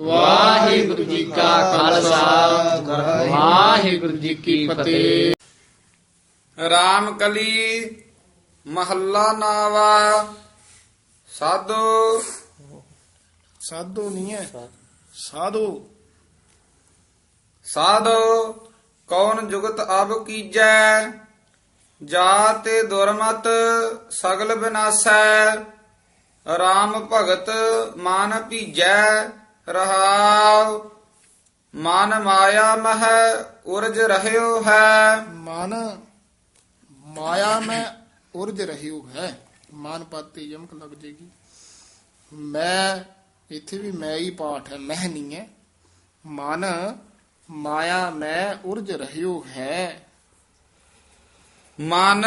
ਵਾਹਿਗੁਰੂ ਜੀ ਕਾ ਖਾਲਸਾ। ਵਾਹਿਗੁਰੂ ਜੀ ਕੀ ਫਤਿਹ। ਰਾਮ ਕਲੀ ਮਹੱਲਾ ਨਾਵਾ। ਸਾਧੋ। ਸਾਧੂ ਨਹੀਂ ਹੈ। ਸਾਧੂ। ਸਾਧੋ ਕੌਣ ਜੁਗਤ ਅਬ ਕੀਜੈ? ਜਾਤੇ ਦੁਰਮਤ ਸਗਲ ਬਿਨਾਸੈ। ਰਾਮ ਭਗਤ ਮਨ ਭੀਜੈ। ਰਹਾਉ। ਮਨ ਮਾਇਆ ਮਹ ਉਰਜ ਰਹਿਓ ਹੈ। ਮਨ ਮਾਇਆ ਮੈਂ ਉਰਜ ਰਹਿਉ ਹੈ। ਮਨ ਪਾਤੇ ਯਮਕ ਲੱਗ ਜੇਗੀ। ਮੈਂ ਇੱਥੇ ਵੀ ਮੈਂ ਹੀ ਪਾਠ ਹੈ ਮਹਿ ਨਹੀਂ ਹੈ। ਮਨ ਮਾਇਆ ਮੈਂ ਉਰਜ ਰਹਿਉ ਹੈ। ਮਨ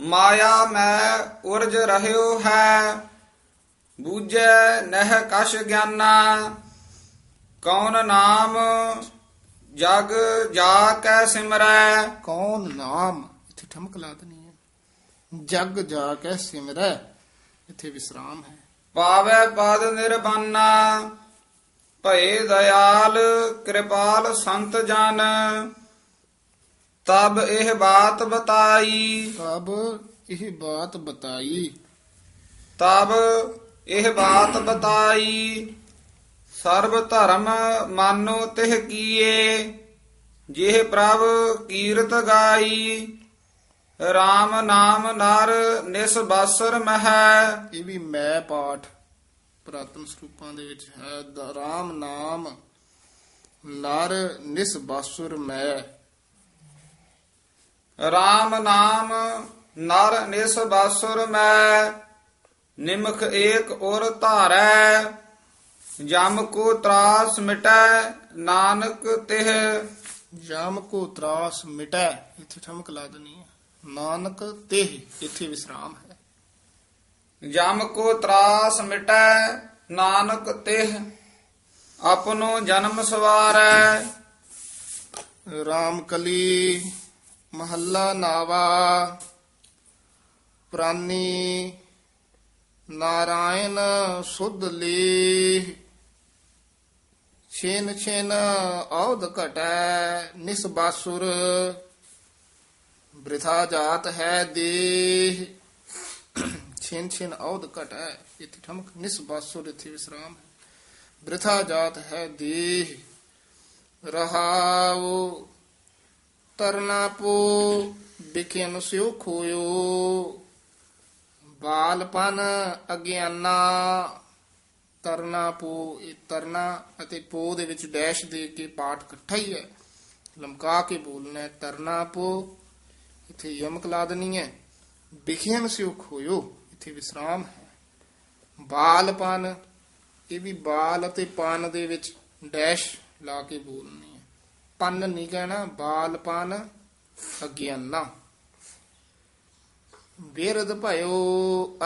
ਮਾਇਆ ਮੈਂ ਉਰਜ ਰਹਿਓ ਹੈ। ਬੂਝੈ ਨਹਿ ਕਛ ਗਿਆਨਾ ਕੌਣ ਨਾਮ ਜਗ ਜਾ ਕੈ ਸਿਮਰੈ। ਕੌਣ ਨਾਮ? ਇੱਥੇ ਠਮਕ ਲਾ ਦੇਣੀ ਹੈ। ਜਗ ਜਾ ਕੇ ਸਿਮਰੈ ਇੱਥੇ ਵਿਸਰਾਮ ਹੈ। ਪਾਵੈ ਪਦ ਨਿਰਬਾਨਾ ਭਏ ਦਇਆਲ ਕਿਰਪਾਲ ਸੰਤ ਜਨ। ਤਬ ਇਹ ਬਾਤ ਬਤਾਈ। ਤਬ ਇਹ ਬਾਤ ਬਤਾਈ। ਤਬ ਇਹ ਬਾਤ ਬਤਾਈ ਸਰਬ ਧਰਮ ਮਾਨੋ ਤਿਹ ਕੀਏ ਜਿਹ ਪ੍ਰਭ ਕੀਰਤ ਗਾਈ RAM ਨਾਮ ਨਰ ਨਿਸਬਾਸਰ ਮਹਿ। ਇਹ ਵੀ ਮੈਂ ਪਾਠ ਪ੍ਰਾਤਨ ਸਰੂਪਾਂ ਦੇ ਵਿੱਚ ਹੈ ਰਾਮ ਨਾਮ ਨਰ ਨਿਸਬਾਸੁਰ ਮੈਂ RAM ਨਾਮ ਨਰ ਨਿਸਬਾਸੁਰ ਮੈਂ ਨਿਮਖ ਏਕ ਔਰ ਧਾਰੈ ਜਮ ਕੋ ਤਰਾਸ ਮਿਟੈ ਨਾਨਕ ਤਿਹ। ਜਮ ਕੋ ਤਰਾਸ ਮਿਟੈ ਇੱਥੇ ਠਮਕ ਲਾ ਹੈ। ਨਾਨਕ ਤੇ ਇੱਥੇ ਵਿਸਰਾਮ ਹੈ। ਜਮ ਕੋ ਤਰਾਸ ਮਿਟੈ ਨਾਨਕ ਤਿਹ। ਆਪਨੋ ਜਨਮ ਸਵਾਰੈ। ਰਾਮ ਕਲੀ ਮਹੱਲਾ ਨਾਵਾ ਪ੍ਰਾਨੀ ਨਾਰਾਇਣ ਸੁਧ ਲੇ ਛੇਨ ਛੇਨ ਔਦ ਘਟੈ ਨਿਸਬਾਸੁਰ ਬ੍ਰਿਥਾ ਜਾਤ ਹੈ ਦੇਹ। ਛੇਨ ਛੇਨ ਔਦ ਘਟੈ ਇਥੇ ਠਮਕ ਨਿਸਬਾਸੁਰ ਇਥੇ ਵਿਸਰਾਮ ਬ੍ਰਿਥਾ ਜਾਤ ਹੈ ਦੇਹ। ਰਹਾਉ ਤਰਨਾ ਪੋ ਬਿਖਿਨ ਸਿਉ ਖੋਇਓ ਬਾਲਪਨ ਅਗਿਆਨਾ, ਤਰਨਾ ਪੋ, ਇਹ ਤਰਨਾ ਅਤੇ ਪੋ ਦੇ ਵਿੱਚ ਡੈਸ਼ ਦੇ ਕੇ ਪਾਠ ਇਕੱਠਾ ਹੀ ਹੈ। ਲਮਕਾ ਕੇ ਬੋਲਣਾ ਤਰਨਾ ਪੋ, ਇੱਥੇ ਯਮਕ ਲਾ ਦੇਣੀ ਹੈ। ਬਿਖਿਨ ਸਿਉ ਖੋਇਓ ਇੱਥੇ ਵਿਸਰਾਮ ਹੈ। ਬਾਲਪਨ, ਇਹ ਵੀ ਬਾਲ ਅਤੇ ਪਨ ਦੇ ਵਿੱਚ ਡੈਸ਼ ਲਾ ਕੇ ਬੋਲਣੀ ਹੈ। ਪਨ ਨਹੀਂ ਕਹਿਣਾ, ਬਾਲਪਨ ਅਗਿਆਨਾ। ਬਿਰਧ ਭਇਓ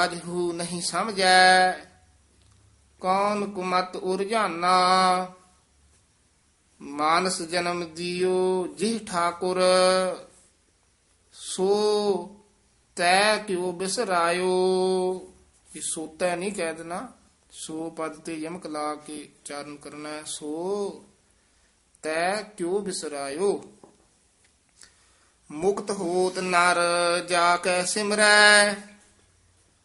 ਅਜਹੂ ਨਹੀਂ ਸਮਝੈ। ਕੌਣ ਕੁਮਤ ਉਰਜਾਨਾ? ਮਾਨਸ ਜਨਮ ਦਿਓ, ਜਿਹ ਠਾਕੁਰ। ਸੋ ਤੈ ਕਿਉ ਬਿਸਰਾਇਓ? ਇਹ ਸੋਤਾ ਨਹੀਂ ਕਹਿ ਦੇਣਾ। ਸੋ ਪਦ ਤੇ ਯਮਕ ਲਾ ਕੇ ਚਾਰਨ ਕਰਨਾ ਸੋ ਤੈ ਕਿਉ ਬਿਸਰਾਇਓ? ਮੁਕਤ ਹੋਤ ਨਰ ਜਾ ਕੇ ਸਿਮਰੈ,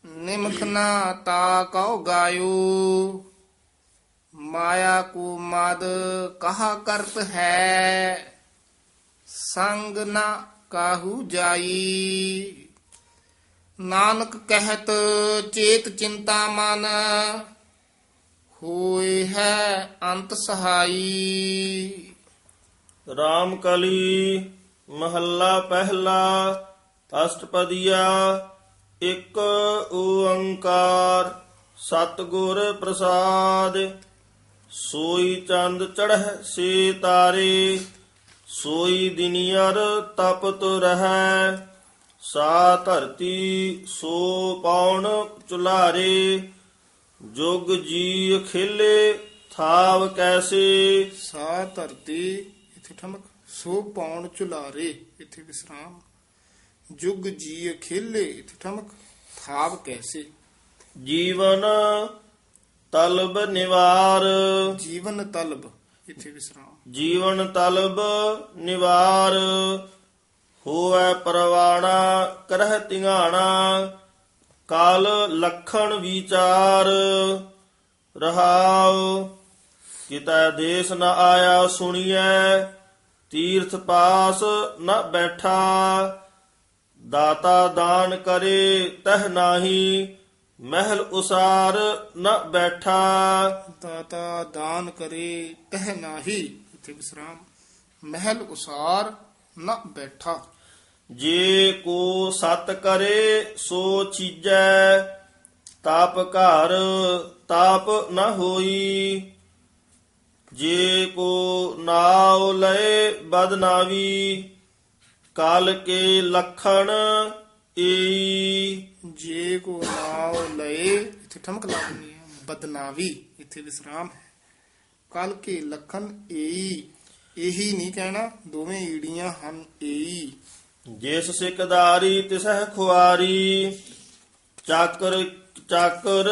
ਨਿਮਖ ਨਾ ਤਾ ਕਉ ਗਾਇਓ ਮਾਇਆ ਕੋ ਮਦ ਕਹਾ ਕਰਤ ਹੈ, ਸੰਗ ਨਾ ਕਾਹੂ ਜਾਈ। ਨਾਨਕ ਕਹਿਤ ਚੇਤ ਚਿੰਤਾ ਮਨ, ਹੋਏ ਹੈ ਅੰਤ ਸਹਾਈ। ਰਾਮ ਕਲੀ। ਮਹੱਲਾ ਪਹਿਲਾ ਅਸ਼ਟਪਦੀਆ ਇੱਕ ਓੰਕਾਰ, ਸਤਿਗੁਰ ਪ੍ਰਸਾਦ। ਸੋਈ ਚੰਦ ਚੜ੍ਹ ਸੇ ਤਾਰੇ, ਸੋਈ ਦਿਨਿਆਰ ਤਪਤ ਰਹੈ। ਸਾ ਧਰਤੀ ਸੋ ਪਾਉਣ ਚੁਲਾਰੇ, ਜੁਗ ਜੀ ਖੇਲੇ ਥਾਵ ਕੈਸੇ। ਸਾ ਧਰਤੀ, ਇੱਥੇ ਠਮਕ। ਸੋ ਪੌਣ ਚੁਲਾਰੇ ਇੱਥੇ ਵਿਸਰਾਮ। ਜੁਗ ਜੀ ਖੇਲੇ ਇੱਥੇ ਠਮਕ। ਥਾਵ ਕੈਸੇ? ਜੀਵਨ ਤਲਬ ਨਿਵਾਰ। ਜੀਵਨ ਤਲਬ ਇੱਥੇ ਵਿਸਰਾਮ। ਜੀਵਨ ਤਲਬ ਨਿਵਾਰ। ਹੋਵੇ ਪਰਵਾਣਾ ਕਰਹਿ ਧਿਆਣਾ ਕਾਲ ਲਖਣ ਵਿਚਾਰ। ਰਹਾਉ ਕਿਤਾ ਦੇਸ ਨ ਆਇਆ ਸੁਣੀਐ। ਤੀਰਥ ਪਾਸ ਨ ਬੈਠਾ ਦਾਤਾ ਦਾਨ ਕਰੇ ਤਹ ਨਾਹੀ ਮਹਿਲ ਉਸਾਰ ਨ ਬੈਠਾ। ਦਾਤਾ ਦਾਨ ਕਰੇ ਤਹ ਨਾਹੀ ਇੱਥੇ ਵਿਸਰਾਮ ਮਹਿਲ ਉਸਾਰ ਨਾ ਬੈਠਾ। ਜੇ ਕੋ ਸਤ ਕਰੇ ਸੋ ਚੀਜੈ ਤਾਪ ਘਰ ਤਾਪ ਨ ਹੋਈ। ਜੇ ਕੋ ਨਾਉ ਲਏ ਬਦਨਾਵੀ ਕਾਲ ਕੇ ਲਖਣ ਈ ਜੇ ਕੋ ਨਾਉ ਲਏ ਇੱਥੇ ਠਮਕ ਲਾ ਦਿੰਦੀ ਹੈ ਬਦਨਾਵੀ ਇੱਥੇ ਵਿਸਰਾਮ ਹੈ। ਕਲ ਕੇ ਲਖਨ ਏਈ ਇਹੀ ਨਹੀਂ ਕਹਿਣਾ ਦੋਵੇਂ ਈੜੀਆਂ ਹਨ ਏਈ। ਜਿਸ ਸਿਕਦਾਰੀ ਤਿਸਹਿ ਖੁਆਰੀ। ਚਾਕਰ ਚਾਕਰ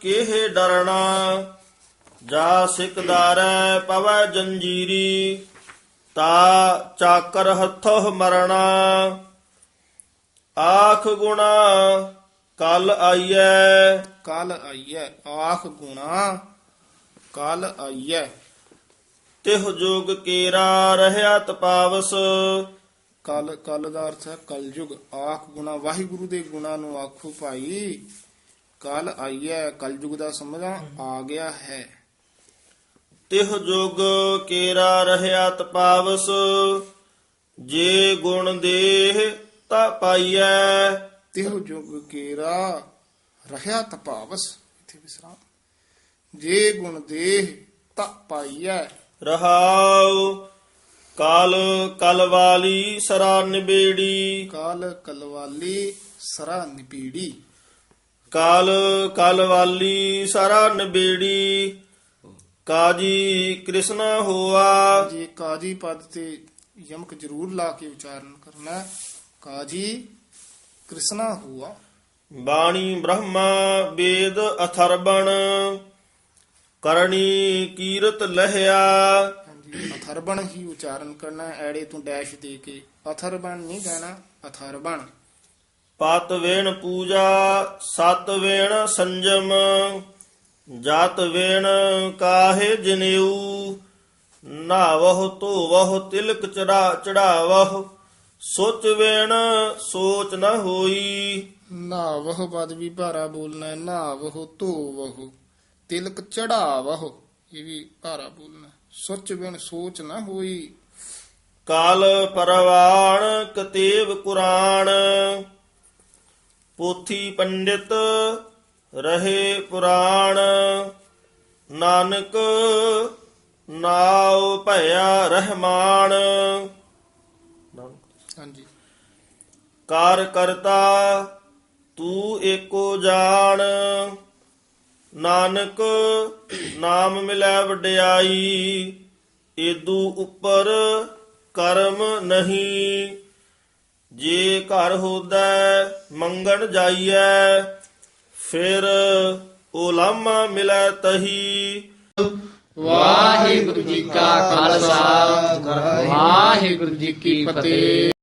ਕਿਹ ਡਰਣਾ ਜਾ ਸਿਕਦਾਰੈ ਪਵੈ ਜੰਜੀਰੀ ਤਾ ਚਾਕਰ ਹੱਥੋਂ ਮਰਣਾ। ਆਖ ਗੁਣਾ ਕਲ ਆਈਐ। ਕਲ ਆਈਐ ਆਖ ਗੁਣਾ ਕਲ ਆਈਐ। ਤਿਹ ਜੋਗ ਕੇਰਾ ਰਹਿਆ ਤਪਾਵਸ। ਕਲ ਕਲ ਦਾ ਅਰਥ ਹੈ ਕਲਯੁਗ ਆਖ ਗੁਣਾ ਵਾਹਿਗੁਰੂ ਦੇ ਗੁਣਾ ਨੂੰ ਆਖੋ ਭਾਈ ਕਲ ਆਈਐ ਕਲਯੁਗ ਦਾ ਸਮਝਾ ਆ ਗਿਆ ਹੈ। ਤਿਹ ਜੁਗ ਕੇਰਾ ਰਹਿਆ ਤਪਾਵਸ ਜੇ ਗੁਣ ਦੇਹ ਤਾ ਪਾਈਐ। ਤਿਹੁ ਜੁਗ ਕੇਰਾ ਰਹਿਆ ਤਪਾਵਸ ਇਥੇ ਵਿਸਰਾਮ। ਜੇ ਗੁਣ ਦੇਹ ਤ ਪਾਈਐ। ਰਹਾਉ ਕਾਲ ਕਲ ਵਾਲੀ ਸਰਾ ਨਿਬੇੜੀ। ਕਾਲ ਕਲਵਾਲੀ ਸਰਾ ਨਿਪੀੜੀ ਕਾਲ ਕਲ ਵਾਲੀ ਸਰਾ ਨਿਬੇੜੀ। ਕਾਜੀ ਕ੍ਰਿਸ਼ਨ ਹੋਆ। ਜੇ ਕਾਜੀ ਪਦ ਤੇ ਯਮਕ ਜ਼ਰੂਰ ਲਾ ਕੇ ਉਚਾਰਨ ਕਰਨਾ। ਕਾਜੀ ਕ੍ਰਿਸ਼ਨਾ ਹੁਆ। ਬਾਣੀ ਬ੍ਰਹਮਾ ਵੇਦ ਅਥਰਬਣ ਕਰਨੀ ਕੀਰਤ ਲਹਿਆ। ਹਾਂਜੀ ਅਥਰਬਣ ਹੀ ਉਚਾਰਨ ਕਰਨਾ ਐੜੇ ਤੋਂ ਡੈਸ਼ ਦੇ ਕੇ। ਅਥਰਬਣ ਨਹੀਂ ਕਹਿਣਾ ਅਥਰਬਣ। ਪਤ ਵੇਣ ਪੂਜਾ ਸਤ ਵੇਣ ਸੰਜਮ। ਜਤ ਵੇਣ ਕਾਹੇ ਜਨੇਊ ਨਾਵਹੁ ਧੋਵਹੁ ਤਿਲਕ ਚੜਾ ਚੜਾਵਹੁ ਸੋਚ ਵੇਣ ਸੋਚ ਨ ਹੋਈ ਨਾਵਹ ਪਦ ਵੀ ਭਾਰਾ ਬੋਲਣਾ ਹੈ ਨਾਵਹ ਧੋਵਹ ਤਿਲਕ ਚੜਾਵਹ ਇਹ ਵੀ ਭਾਰਾ ਬੋਲਣਾ। ਸੁੱਚ ਬਿਨ ਸੋਚ ਨਾ ਹੋਈ ਕਾਲ ਪਰਵਾਣ ਕਤੇਬ ਕੁਰਾਨ ਪੋਥੀ ਪੰਡਿਤ ਰਹੇ ਪੁਰਾਣ ਨਾਨਕ ਨਾਉ ਭਇਆ ਰਹਿਮਾਨ। ਹਾਂਜੀ। ਕਾਰ ਕਰਤਾ ਤੂੰ ਏਕੋ ਜਾਣ। ਨਾਨਕ ਨਾਮ ਮਿਲੈ ਵਡਿਆਈ ਏਦੂ ਉੱਪਰ ਕਰਮ ਨਹੀਂ। ਜੇ ਘਰ ਹੋਦੈ ਮੰਗਣ ਜਾਈਐ ਫਿਰ ਉਲਾਮਾ ਮਿਲੈ ਤਹੀ। ਵਾਹਿਗੁਰੂ ਜੀ ਕਾ ਖਾਲਸਾ ਵਾਹਿਗੁਰੂ ਜੀ ਕੀ ਫਤਿਹ।